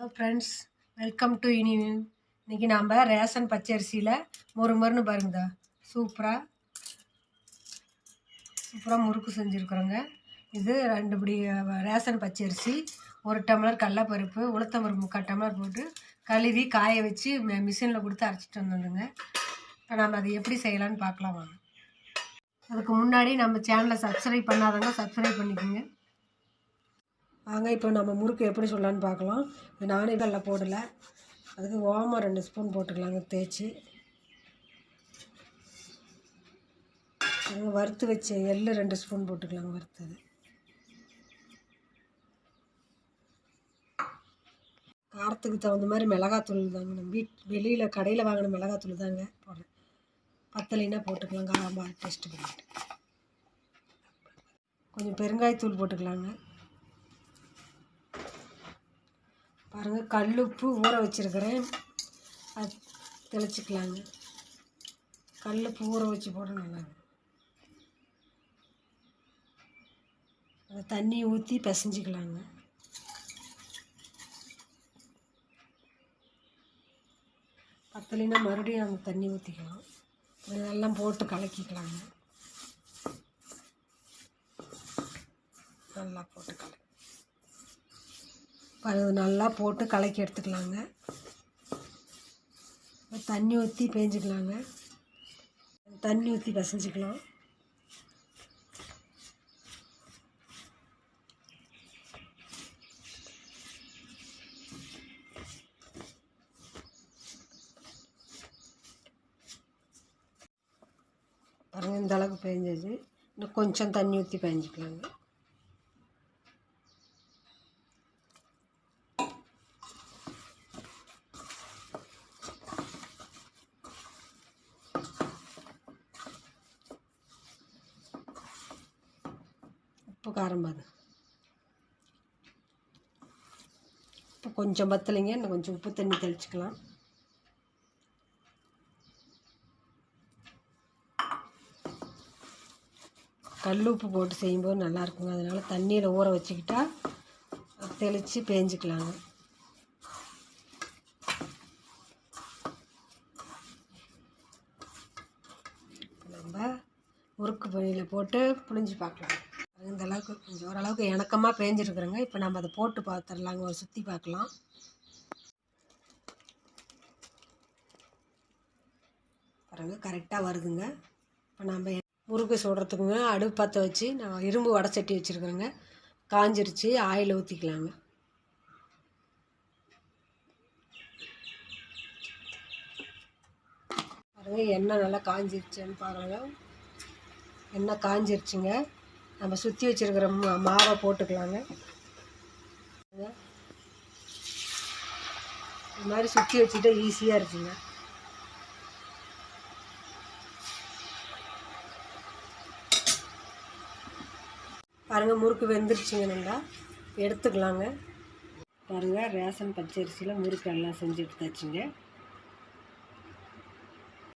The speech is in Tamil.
ஹலோ ஃப்ரெண்ட்ஸ் வெல்கம் டு இனி இன்றைக்கி நாம் ரேஷன் பச்சரிசியில் மொறு மொறுன்னு பாருங்கதா. சூப்பராக சூப்பராக முறுக்கு செஞ்சுருக்குறோங்க. இது ரெண்டு படி ரேஷன் பச்சரிசி ஒரு டம்ளர் கடலப்பருப்பு உளுத்தம்பருப்பு முக்கால் டம்ளர் போட்டு கழுவி காய வச்சு மிஷினில் கொடுத்து அரைச்சிட்டு வந்துடுங்க இப்போ நம்ம அதை எப்படி செய்யலாம்னு பார்க்கலாம் வாங்க. அதுக்கு முன்னாடி நம்ம சேனலை சப்ஸ்கிரைப் பண்ணாதவங்க சப்ஸ்கிரைப் பண்ணிக்கோங்க. வாங்க இப்போ நம்ம முறுக்கு எப்படி சொல்லலான்னு பார்க்கலாம். இது நானே வெள்ளை போடலை. அதுக்கு ஓமம் ரெண்டு ஸ்பூன் போட்டுக்கலாங்க தேய்ச்சி. வறுத்து வச்ச எள்ளு ரெண்டு ஸ்பூன் போட்டுக்கலாங்க வறுத்தது. காரத்துக்கு தகுந்த மாதிரி மிளகாத்தூள் தாங்க நம்ம வீட் வெளியில் கடையில் வாங்கின மிளகாத்தூள் தாங்க போடுறேன். பத்தலைனா போட்டுக்கலாம் காரமாக டேஸ்ட்டு பண்ணிட்டு கொஞ்சம் பெருங்காயத்தூள் போட்டுக்கலாங்க. பாருங்கள் கல்லுப்பு ஊற வச்சுருக்கிறேன். அது தெளிச்சிக்கலாங்க. கல்லுப்பு ஊற வச்சு போட நல்லாங்க அதை தண்ணி ஊற்றி பிசைஞ்சிக்கலாங்க. பத்தலைன்னா மறுபடியும் அந்த தண்ணி ஊற்றிக்கலாம் இதெல்லாம் போட்டு கலக்கிக்கலாங்க. நல்லா போட்டு கலக்கி நல்லா போட்டு கலக்கி எடுத்துக்கலாங்க. தண்ணி ஊற்றி பேஞ்சிக்கலாங்க. தண்ணி ஊற்றி பிசைஞ்சிக்கலாம். பாருங்கள் இந்த அளவுக்கு பேஞ்சிச்சு இன்னும் கொஞ்சம் தண்ணி ஊற்றி பேஞ்சிக்கலாங்க. உப்பு காரம் பாது இப்போ கொஞ்சம் பத்தலைங்க இன்னும் கொஞ்சம் உப்பு தண்ணி தெளிச்சுக்கலாம். கல் உப்பு போட்டு செய்யும்போது நல்லா இருக்குங்க. அதனால் தண்ணியில் ஊற வச்சுக்கிட்டா தெளித்து பேஞ்சிக்கலாங்க. நம்ம முறுக்கு பணியில் போட்டு புழிஞ்சு பார்க்கலாம். அந்தளவுக்கு கொஞ்சம் ஓரளவுக்கு இணக்கமாக பேஞ்சிருக்குறேங்க. இப்போ நம்ம அதை போட்டு பார்த்துடலாங்க ஒரு சுற்றி பார்க்கலாம் பாருங்க கரெக்டாக வருதுங்க. இப்போ நம்ம முறுக்கு சுடுறதுக்குங்க அடுப்பு பற்ற வச்சு நான் இரும்பு வடை சட்டி வச்சுருக்குறேங்க. காஞ்சிருச்சு ஆயில் ஊற்றிக்கலாங்க பாருங்க எண்ணெய் நல்லா காஞ்சிருச்சுன்னு பாருங்க. எண்ணெய் காஞ்சிருச்சுங்க. நம்ம சுற்றி வச்சுருக்கிற மாவை போட்டுக்கலாங்க. இது மாதிரி சுற்றி வச்சுட்டா ஈஸியாக இருக்குங்க. பாருங்கள் முறுக்கு வெந்துருச்சுங்க நல்லா. எடுத்துக்கலாங்க. பாருங்கள் ரேஷன் பச்சரிசியில் முறுக்கு எல்லாம் செஞ்சு எடுத்தாச்சுங்க.